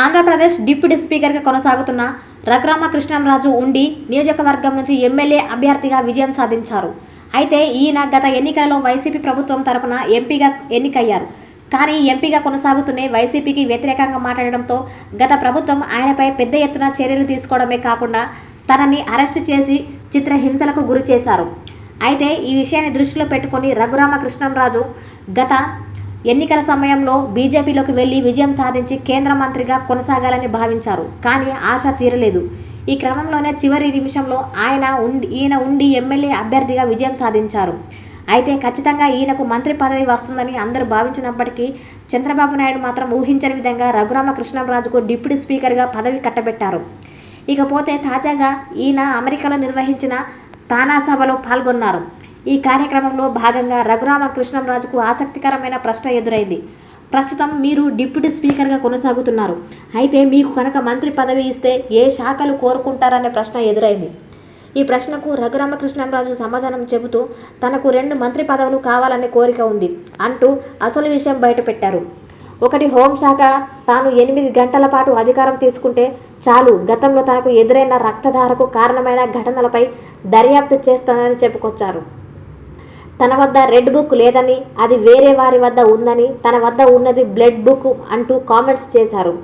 Andhra Pradesh deputy స్పీకర్గా కొనసాగుతున్న రఘురామ కృష్ణంరాజు ఉండి నియోజకవర్గం నుంచి ఎమ్మెల్యే అభ్యర్థిగా విజయం సాధించారు. అయితే ఈయన గత ఎన్నికలలో వైసీపీ ప్రభుత్వం తరపున ఎంపీగా ఎన్నికయ్యారు. కానీ ఎంపీగా కొనసాగుతూనే వైసీపీకి వ్యతిరేకంగా మాట్లాడడంతో గత ప్రభుత్వం ఆయనపై పెద్ద ఎత్తున చర్యలు తీసుకోవడమే కాకుండా తనని అరెస్టు చేసి చిత్రహింసలకు గురి చేశారు. అయితే ఈ విషయాన్ని దృష్టిలో పెట్టుకొని రఘురామ కృష్ణంరాజు గత ఎన్నికల సమయంలో బీజేపీలోకి వెళ్ళి విజయం సాధించి కేంద్ర మంత్రిగా కొనసాగాలని భావించారు. కానీ ఆశ తీరలేదు. ఈ క్రమంలోనే చివరి నిమిషంలో ఆయన ఉండి ఈయన ఉండి ఎమ్మెల్యే అభ్యర్థిగా విజయం సాధించారు. అయితే ఖచ్చితంగా ఈయనకు మంత్రి పదవి వస్తుందని అందరూ భావించినప్పటికీ చంద్రబాబు నాయుడు మాత్రం ఊహించని విధంగా రఘురామకృష్ణరాజుకు డిప్యూటీ స్పీకర్గా పదవి కట్టబెట్టారు. ఇకపోతే తాజాగా ఈయన అమెరికాలో నిర్వహించిన తానా సభలో పాల్గొన్నారు. ఈ కార్యక్రమంలో భాగంగా రఘురామకృష్ణంరాజుకు ఆసక్తికరమైన ప్రశ్న ఎదురైంది. ప్రస్తుతం మీరు డిప్యూటీ స్పీకర్గా కొనసాగుతున్నారు. అయితే మీకు కనుక మంత్రి పదవి ఇస్తే ఏ శాఖలు కోరుకుంటారనే ప్రశ్న ఎదురైంది. ఈ ప్రశ్నకు రఘురామకృష్ణంరాజు సమాధానం చెబుతూ తనకు రెండు మంత్రి పదవులు కావాలనే కోరిక ఉంది అంటూ అసలు విషయం బయటపెట్టారు. ఒకటి హోంశాఖ తాను ఎనిమిది గంటల పాటు అధికారం తీసుకుంటే చాలు గతంలో తనకు ఎదురైన రక్తధారకు కారణమైన ఘటనలపై దర్యాప్తు చేస్తానని చెప్పుకొచ్చారు. తన వద్ద రెడ్ బుక్ లేదని అది వేరే వారి వద్ద ఉందని తన వద్ద ఉన్నది బ్లడ్ బుక్ అంటూ కామెంట్స్ చేశారు.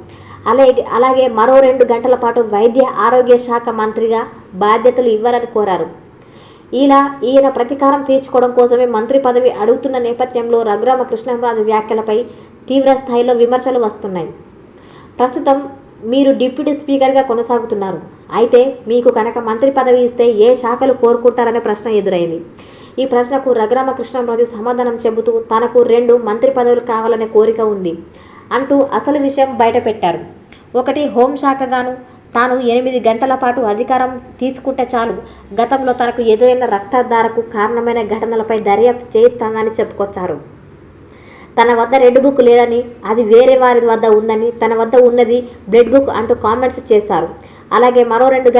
అలాగే అలాగే మరో రెండు గంటల పాటు వైద్య ఆరోగ్య శాఖ మంత్రిగా బాధ్యతలు ఇవ్వాలని కోరారు. ఇలా ఈయన ప్రతీకారం తీర్చుకోవడం కోసమే మంత్రి పదవి అడుగుతున్న నేపథ్యంలో రఘురామ కృష్ణంరాజు వ్యాఖ్యలపై తీవ్ర స్థాయిలో విమర్శలు వస్తున్నాయి. ప్రస్తుతం మీరు డిప్యూటీ స్పీకర్గా కొనసాగుతున్నారు. అయితే మీకు కనుక మంత్రి పదవి ఇస్తే ఏ శాఖలు కోరుకుంటారనే ప్రశ్న ఎదురైంది. ఈ ప్రశ్నకు రఘురామకృష్ణంరాజు సమాధానం చెబుతూ తనకు రెండు మంత్రి పదవులు కావాలనే కోరిక ఉంది అంటూ అసలు విషయం బయటపెట్టారు. ఒకటి హోంశాఖగాను తాను ఎనిమిది గంటల పాటు అధికారం తీసుకుంటే చాలు. గతంలో తనకు ఎదురైన రక్తధారకు కారణమైన ఘటనలపై దర్యాప్తు చేయిస్తానని చెప్పుకొచ్చారు. తన వద్ద రెడ్ బుక్ లేదని అది వేరే వారి వద్ద ఉందని తన వద్ద ఉన్నది బ్లడ్ బుక్ అంటూ కామెంట్స్ చేశారు అలాగే మరో రెండు గంటలు